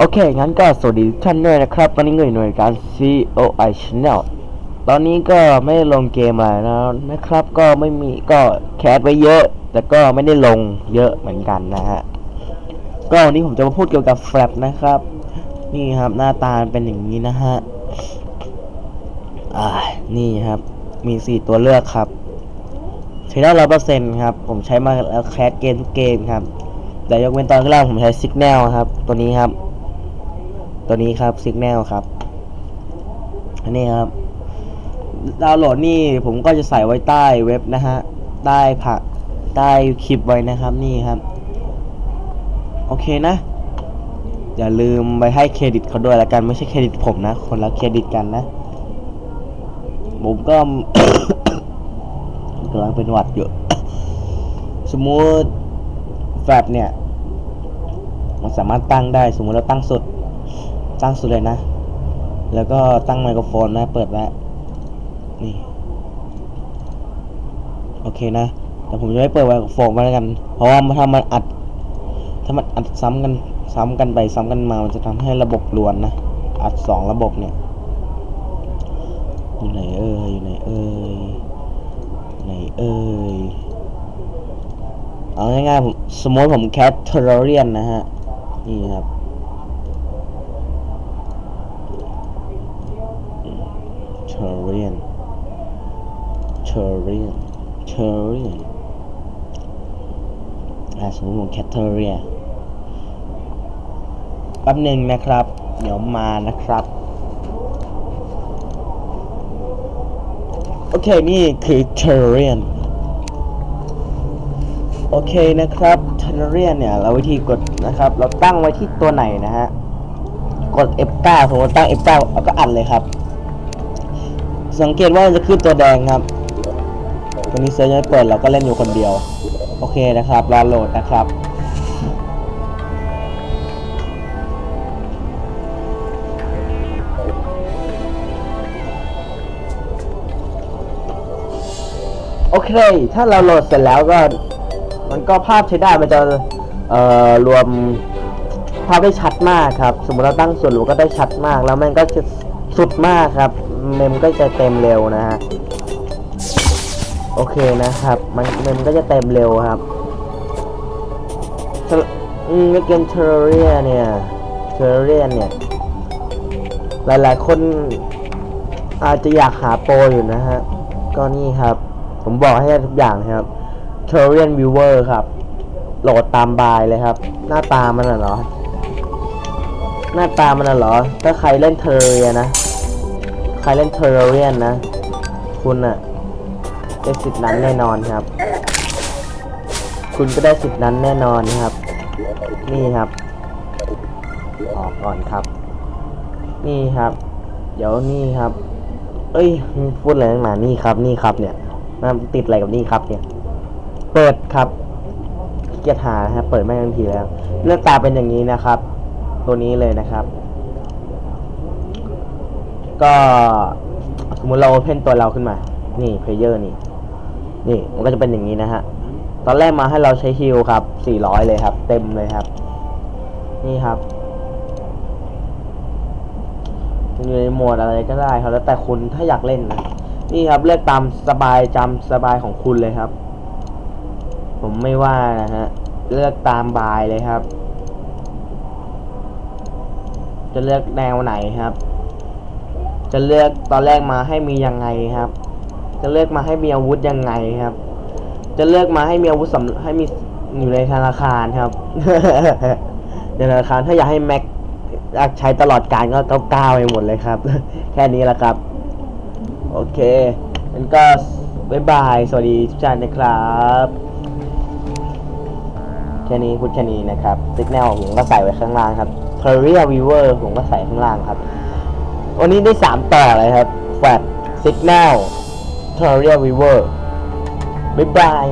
โอเค งั้นก็สวัสดีทุกท่านด้วยนะครับ วันนี้เงยหน่วยการ COI Channel ตอนนี้ก็ไม่ได้ลงเกมอะไรแล้วนะครับ ก็ไม่มีก็แคสไว้เยอะ แต่ก็ไม่ได้ลงเยอะเหมือนกันนะฮะ ก็วันนี้ผมจะมาพูดเกี่ยวกับแฟลปนะครับ นี่ครับหน้าตาเป็นอย่างนี้นะฮะ อ่า นี่ครับ มีสี่ตัวเลือกครับ ใช้ได้ร้อยเปอร์เซ็นต์ครับ ผมใช้มาแล้วแคสเกมทุกเกมครับ แต่ยกเว้นตอนแรกผมใช้ซิกแนลครับ ตัวนี้ครับ ตัวนี้ครับซิกแนลครับ อันนี้ครับ ดาวน์โหลดนี่ผมก็จะใส่ไว้ใต้เว็บนะฮะ ใต้ผัก ใต้คลิปไว้นะครับนี่ครับ โอเคนะ อย่าลืมไปให้เครดิตเขาด้วยละกัน ไม่ใช่เครดิตผมนะ คนละเครดิตกันนะ ผมก็กำลังเป็นหวัดอยู่ สมมติแฟลชเนี่ย มันสามารถตั้งได้ สมมติเราตั้งสุด ตั้งสุดเลยนะ แล้วก็ตั้งไมโครโฟนนะ เปิดไว้นี่ โอเคนะ แต่ผมจะไม่เปิดไมโครโฟนไว้แล้วกัน เพราะว่าถ้ามันอัด ถ้ามันอัดซ้ำกัน ซ้ำกันไปซ้ำกันมา มันจะทำให้ระบบรวนนะ อัดสองระบบเนี่ย อยู่ไหนเอ่ย อยู่ไหนเอ่ยไหนเอ่ย เอาง่ายๆผมสมมติผมแคทเทอร์เรียนนะฮะ นี่ครับ เทอร์เรียนเทอร์เรียนเทอร์เรียนอ่าสมมติผมแคทเทอร์เรียแป๊บหนึ่งนะครับ เดี๋ยวมานะครับ โอเค นี่คือเทอร์เรียนโอเคนะครับเทอร์เรียนเนี่ย เราวิธีกดนะครับ เราตั้งไว้ที่ตัวไหนนะฮะ กด F9 ผมก็ตั้ง F9 แล้วก็อัดเลยครับ สังเกตว่ามันจะขึ้นตัวแดงครับตัวนี้เซิร์ชยังไม่เปิดเราก็เล่นอยู่คนเดียว โอเคนะครับรอโหลดนะครับโอเค ถ้าเราโหลดเสร็จแล้วก็ มันก็ภาพใช้ได้ มันจะ เอ่อ รวมภาพได้ชัดมากครับ สมมติเราตั้งส่วนหรูก็ได้ชัดมาก แล้วมันก็จะสุดมากครับ เมมก็จะเต็มเร็วนะฮะโอเคนะครับ มันเมมก็จะเต็มเร็วครับอืมเกมเทอร์เรียเนี่ยเทอร์เรียเนี่ย หลายๆ คนอาจจะอยากหาโปรอยู่นะฮะ ก็นี่ครับ ผมบอกให้ทุกอย่างครับ t u r i a n Viewer ครับ โหลดตามบายเลยครับ หน้าตามันน่ะเหรอ หน้าตามันน่ะเหรอ ถ้าใครเล่นเทอร์เรียนะ ใครเล่นเทอร์เรียนนะ คุณอะได้สิทธิ์นั้นแน่นอนครับ คุณก็ได้สิทธิ์นั้นแน่นอนครับ นี่ครับ ออกก่อนครับ นี่ครับ เดี๋ยวนี่ครับ เอ้ย พูดอะไรตั้งนานี่ครับ นี่ครับเนี่ยมันติดอะไรกับนี่ครับเนี่ย เปิดครับเกียจหานะครับ เปิดไม่ทันทีแล้วเลือกตาเป็นอย่างนี้นะครับ ตัวนี้เลยนะครับ ก็สมมติเราเพ่นตัวเราขึ้นมา นี่เพลเยอร์นี่ นี่มันก็จะเป็นอย่างนี้นะฮะ ตอนแรกมาให้เราใช้ฮิลครับ 400 เลยครับ เต็มเลยครับ นี่ครับอยู่ในโหมดอะไรก็ได้ครับ แล้วแต่คุณถ้าอยากเล่นนะ นี่ครับเลือกตามสบายจำสบายของคุณเลยครับ ผมไม่ว่านะฮะ เลือกตามบายเลยครับ จะเลือกแนวไหนครับ จะเลือกตอนแรกมาให้มียังไงครับ จะเลือกมาให้มีอาวุธยังไงครับ จะเลือกมาให้มีอาวุธสำให้มีอยู่ในธนาคารครับในธนาคารถ้าอยากให้แม็กอยากใช้ตลอดการก็เก้าเก้าไปหมดเลยครับ แค่นี้แหละครับ โอเคงั้นก็บ๊ายบาย สวัสดีทุกท่านนะครับ แค่นี้พูดแค่นี้นะครับ s ิกแนลผมก็ใส่ไว้ข้างล่างครับ p r a r i a Viewer ผมก็ใส่ข้างล่างครับ วันนี้ได้สามป่าเลยครับแฟลตซิกแนลทอร์เรียลวิเวอร์บ๊ายบาย